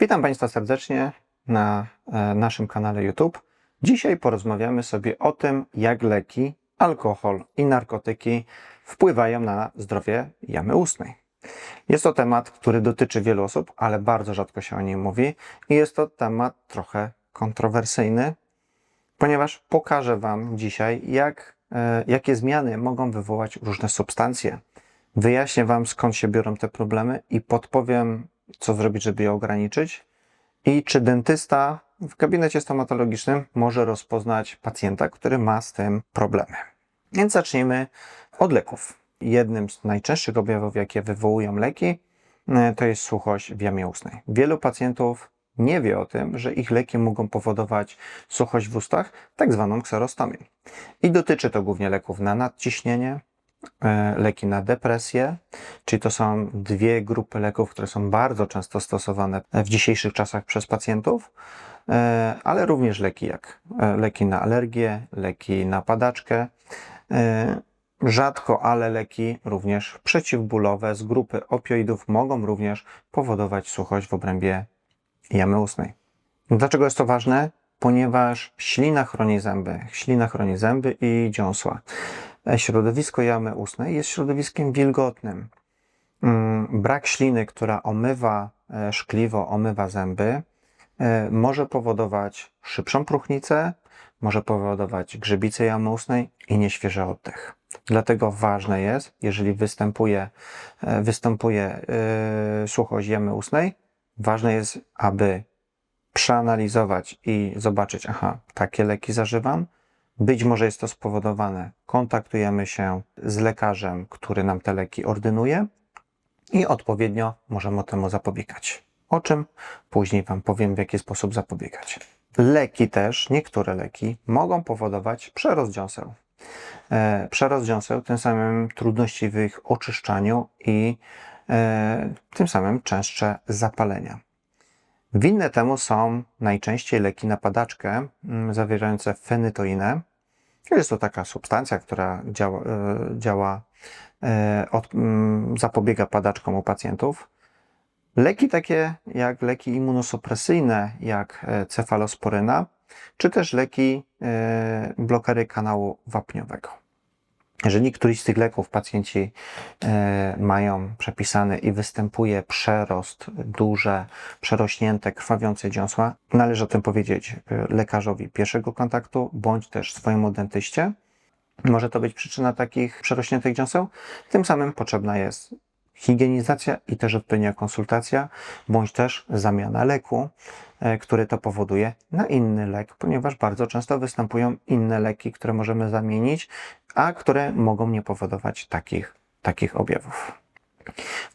Witam Państwa serdecznie na e, naszym kanale YouTube. Dzisiaj porozmawiamy sobie o tym, jak leki, alkohol i narkotyki wpływają na zdrowie jamy ustnej. Jest to temat, który dotyczy wielu osób, ale bardzo rzadko się o nim mówi i jest to temat trochę kontrowersyjny, ponieważ pokażę Wam dzisiaj, jak, e, jakie zmiany mogą wywołać różne substancje. Wyjaśnię Wam, skąd się biorą te problemy i podpowiem, co zrobić, żeby je ograniczyć. I czy dentysta w gabinecie stomatologicznym może rozpoznać pacjenta, który ma z tym problemy. Więc zacznijmy od leków. Jednym z najczęstszych objawów, jakie wywołują leki, e, to jest suchość w jamie ustnej. Wielu pacjentów nie wie o tym, że ich leki mogą powodować suchość w ustach, tak zwaną kserostomię. I dotyczy to głównie leków na nadciśnienie, leki na depresję, czyli to są dwie grupy leków, które są bardzo często stosowane w dzisiejszych czasach przez pacjentów, e, ale również leki jak e, leki na alergię, leki na padaczkę. Rzadko, ale leki również przeciwbólowe z grupy opioidów mogą również powodować suchość w obrębie jamy ustnej. Dlaczego jest to ważne? Ponieważ ślina chroni zęby, ślina chroni zęby i dziąsła. E, Środowisko jamy ustnej jest środowiskiem wilgotnym. Mm, Brak śliny, która omywa e, szkliwo, omywa zęby, e, może powodować szybszą próchnicę, może powodować grzebicę jamy ustnej i nieświeży oddech. Dlatego ważne jest, jeżeli występuje, występuje suchość jamy ustnej, ważne jest, aby przeanalizować i zobaczyć, aha, takie leki zażywam. Być może jest to spowodowane. Kontaktujemy się z lekarzem, który nam te leki ordynuje i odpowiednio możemy temu zapobiegać. O czym później Wam powiem, w jaki sposób zapobiegać. Leki też, niektóre leki mogą powodować przerost dziąseł. E, tym samym trudności w ich oczyszczaniu i e, tym samym częstsze zapalenia. Winne temu są najczęściej leki na padaczkę mm, zawierające fenytoinę. Jest to taka substancja, która działa, e, działa e, od, zapobiega padaczkom u pacjentów. Leki takie jak leki immunosupresyjne, jak e, cefalosporyna, czy też leki blokery kanału wapniowego. Jeżeli któryś z tych leków pacjenci e, mają przepisany i występuje przerost, duże, przerośnięte, krwawiące dziąsła, należy o tym powiedzieć e, lekarzowi pierwszego kontaktu bądź też swojemu dentyście. Może to być przyczyna takich przerośniętych dziąseł. Tym samym potrzebna jest higienizacja i też odpowiednia konsultacja, bądź też zamiana leku, e, który to powoduje, na inny lek, ponieważ bardzo często występują inne leki, które możemy zamienić, a które mogą nie powodować takich, takich objawów.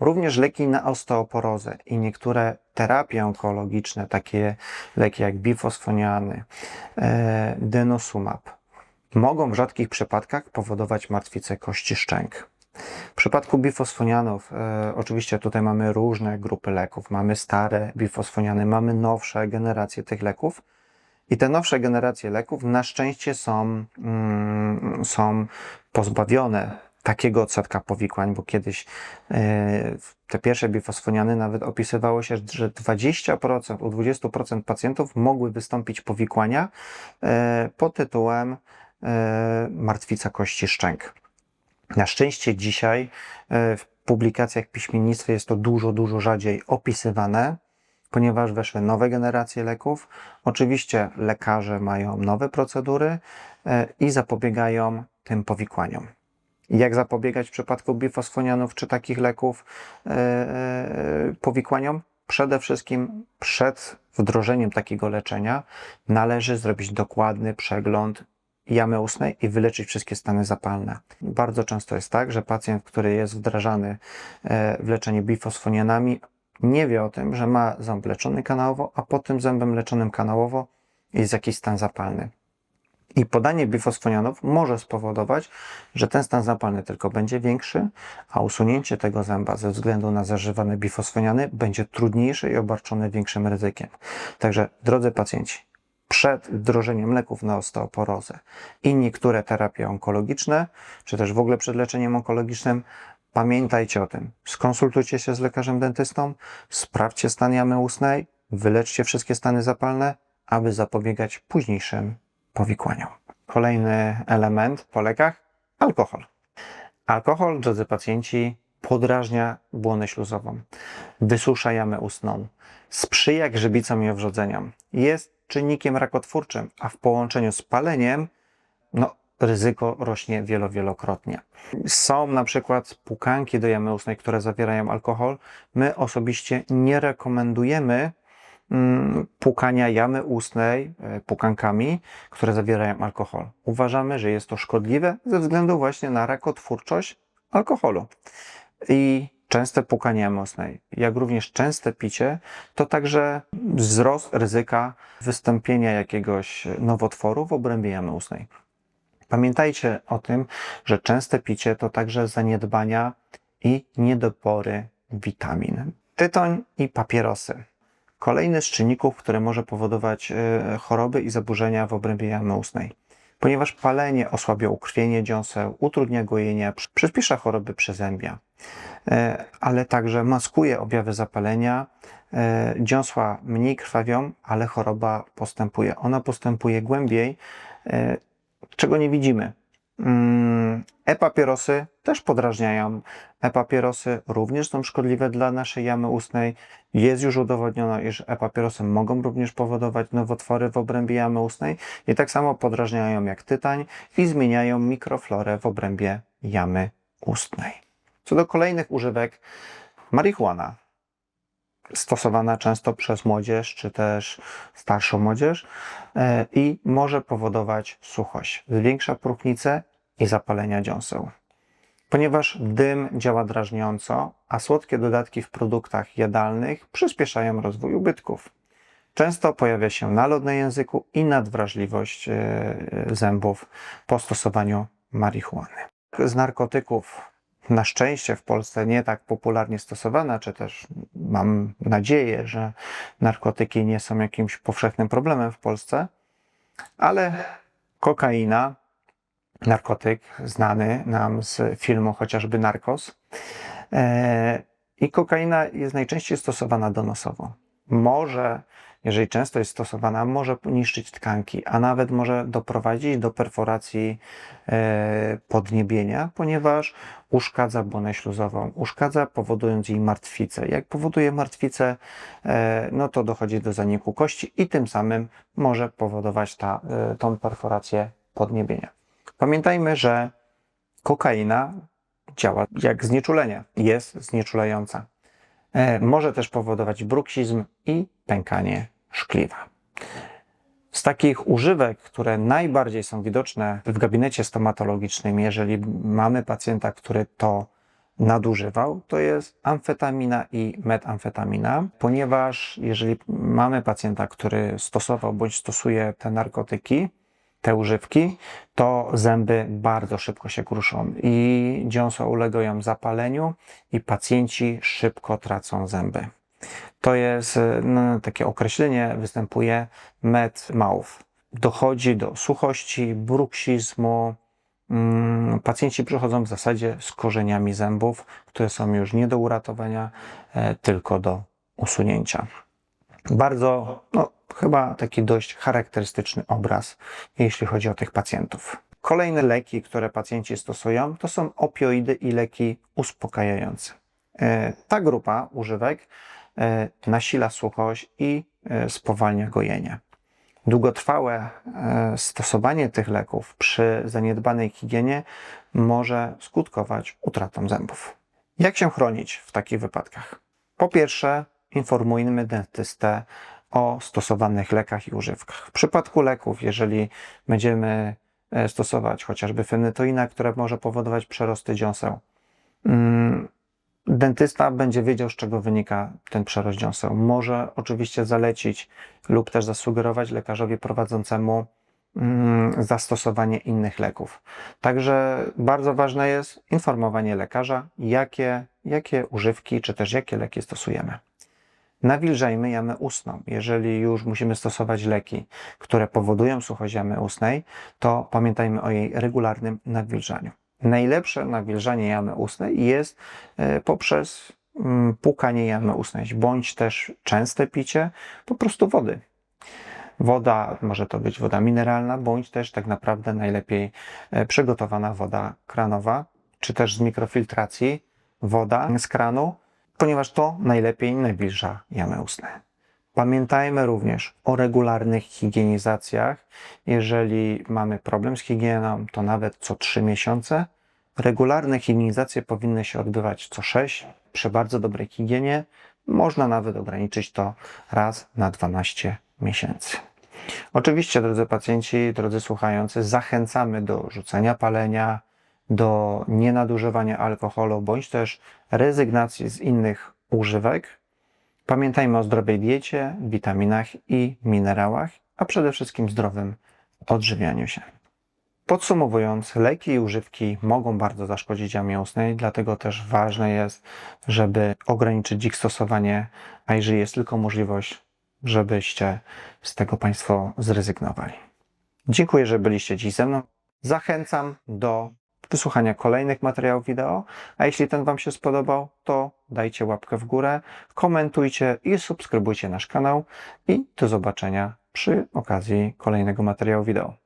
Również leki na osteoporozę i niektóre terapie onkologiczne, takie leki jak bifosfoniany, e, denosumab, mogą w rzadkich przypadkach powodować martwicę kości szczęk. W przypadku bifosfonianów, e, oczywiście tutaj mamy różne grupy leków. Mamy stare bifosfoniany, mamy nowsze generacje tych leków. I te nowsze generacje leków na szczęście są, mm, są pozbawione takiego odsetka powikłań, bo kiedyś e, te pierwsze bifosfoniany nawet opisywało się, że 20%, u 20% pacjentów mogły wystąpić powikłania e, pod tytułem e, martwica kości szczęk. Na szczęście dzisiaj e, w publikacjach w piśmiennictwie jest to dużo, dużo rzadziej opisywane, ponieważ weszły nowe generacje leków. Oczywiście lekarze mają nowe procedury e, i zapobiegają tym powikłaniom. Jak zapobiegać w przypadku bifosfonianów czy takich leków e, powikłaniom? Przede wszystkim przed wdrożeniem takiego leczenia należy zrobić dokładny przegląd jamy ustnej i wyleczyć wszystkie stany zapalne. Bardzo często jest tak, że pacjent, który jest wdrażany e, w leczenie bifosfonianami, nie wie o tym, że ma ząb leczony kanałowo, a pod tym zębem leczonym kanałowo jest jakiś stan zapalny. I podanie bifosfonianów może spowodować, że ten stan zapalny tylko będzie większy, a usunięcie tego zęba ze względu na zażywane bifosfoniany będzie trudniejsze i obarczone większym ryzykiem. Także, drodzy pacjenci, przed wdrożeniem leków na osteoporozę i niektóre terapie onkologiczne, czy też w ogóle przed leczeniem onkologicznym, pamiętajcie o tym. Skonsultujcie się z lekarzem dentystą, sprawdźcie stan jamy ustnej, wyleczcie wszystkie stany zapalne, aby zapobiegać późniejszym powikłaniom. Kolejny element po lekach alkohol. Alkohol, drodzy pacjenci, podrażnia błonę śluzową, wysusza jamę ustną, sprzyja grzybicom i owrzodzeniom, jest czynnikiem rakotwórczym, a w połączeniu z paleniem, no, ryzyko rośnie wielo, wielokrotnie. Są na przykład pukanki do jamy ustnej, które zawierają alkohol. My osobiście nie rekomendujemy mm, płukania jamy ustnej e, pukankami, które zawierają alkohol. Uważamy, że jest to szkodliwe ze względu właśnie na rakotwórczość alkoholu. I częste płukanie jamy ustnej, jak również częste picie, to także wzrost ryzyka wystąpienia jakiegoś nowotworu w obrębie jamy ustnej. Pamiętajcie o tym, że częste picie to także zaniedbania i niedobory witamin. Tytoń i papierosy. Kolejny z czynników, który może powodować e, choroby i zaburzenia w obrębie jamy ustnej. Ponieważ palenie osłabia ukrwienie dziąseł, utrudnia gojenie, przyspiesza choroby przezębia, ale także maskuje objawy zapalenia. E, dziąsła mniej krwawią, ale choroba postępuje. Ona postępuje głębiej, czego nie widzimy. Mm, E-papierosy też podrażniają. E-papierosy również są szkodliwe dla naszej jamy ustnej. Jest już udowodnione, iż e-papierosy mogą również powodować nowotwory w obrębie jamy ustnej i tak samo podrażniają jak tytań i zmieniają mikroflorę w obrębie jamy ustnej. Co do kolejnych używek, marihuana stosowana często przez młodzież, czy też starszą młodzież e, i może powodować suchość. Zwiększa próchnicę i zapalenia dziąseł. Ponieważ dym działa drażniąco, a słodkie dodatki w produktach jadalnych przyspieszają rozwój ubytków. Często pojawia się nalot na języku i nadwrażliwość e, zębów po stosowaniu marihuany. Z narkotyków na szczęście w Polsce nie tak popularnie stosowana, czy też mam nadzieję, że narkotyki nie są jakimś powszechnym problemem w Polsce, ale kokaina, narkotyk znany nam z filmu chociażby Narcos, e, i kokaina jest najczęściej stosowana donosowo. Może jeżeli często jest stosowana, może niszczyć tkanki, a nawet może doprowadzić do perforacji e, podniebienia, ponieważ uszkadza błonę śluzową, uszkadza powodując jej martwicę. Jak powoduje martwicę, e, no to dochodzi do zaniku kości i tym samym może powodować ta, e, tą perforację podniebienia. Pamiętajmy, że kokaina działa jak znieczulenie, jest znieczulająca. Może też powodować bruksizm i pękanie szkliwa. Z takich używek, które najbardziej są widoczne w gabinecie stomatologicznym, jeżeli mamy pacjenta, który to nadużywał, to jest amfetamina i metamfetamina, ponieważ jeżeli mamy pacjenta, który stosował bądź stosuje te narkotyki, te używki, to zęby bardzo szybko się kruszą i dziąsła ulegają zapaleniu i pacjenci szybko tracą zęby. To jest no, takie określenie, występuje met mouth. Dochodzi do suchości, bruksizmu. Mm, pacjenci przychodzą w zasadzie z korzeniami zębów, które są już nie do uratowania, e, tylko do usunięcia. Bardzo, no, chyba taki dość charakterystyczny obraz, jeśli chodzi o tych pacjentów. Kolejne leki, które pacjenci stosują, to są opioidy i leki uspokajające. E, ta grupa używek E, nasila suchość i e, spowalnia gojenie. Długotrwałe stosowanie tych leków przy zaniedbanej higienie może skutkować utratą zębów. Jak się chronić w takich wypadkach? Po pierwsze, informujmy dentystę o stosowanych lekach i używkach. W przypadku leków, jeżeli będziemy stosować chociażby fenytoina, która może powodować przerosty dziąseł, mm, dentysta będzie wiedział, z czego wynika ten przerost dziąseł. Może oczywiście zalecić lub też zasugerować lekarzowi prowadzącemu mm, zastosowanie innych leków. Także bardzo ważne jest informowanie lekarza, jakie, jakie używki czy też jakie leki stosujemy. Nawilżajmy jamę ustną. Jeżeli już musimy stosować leki, które powodują suchość jamy ustnej, to pamiętajmy o jej regularnym nawilżaniu. Najlepsze nawilżanie jamy ustnej jest e, poprzez mm, płukanie jamy ustnej, bądź też częste picie po prostu wody. Woda, może to być woda mineralna, bądź też tak naprawdę najlepiej e, przygotowana woda kranowa, czy też z mikrofiltracji woda z kranu, ponieważ to najlepiej nawilża jamy ustne. Pamiętajmy również o regularnych higienizacjach. Jeżeli mamy problem z higieną, to nawet co 3 miesiące. Regularne higienizacje powinny się odbywać co 6. Przy bardzo dobrej higienie można nawet ograniczyć to raz na 12 miesięcy. Oczywiście, drodzy pacjenci, drodzy słuchający, zachęcamy do rzucenia palenia, do nienadużywania alkoholu, bądź też rezygnacji z innych używek. Pamiętajmy o zdrowej diecie, witaminach i minerałach, a przede wszystkim zdrowym odżywianiu się. Podsumowując, leki i używki mogą bardzo zaszkodzić jamie ustnej, dlatego też ważne jest, żeby ograniczyć ich stosowanie, a jeżeli jest tylko możliwość, żebyście z tego Państwo zrezygnowali. Dziękuję, że byliście dziś ze mną. Zachęcam do wysłuchania kolejnych materiałów wideo, a jeśli ten Wam się spodobał, to dajcie łapkę w górę, komentujcie i subskrybujcie nasz kanał i do zobaczenia przy okazji kolejnego materiału wideo.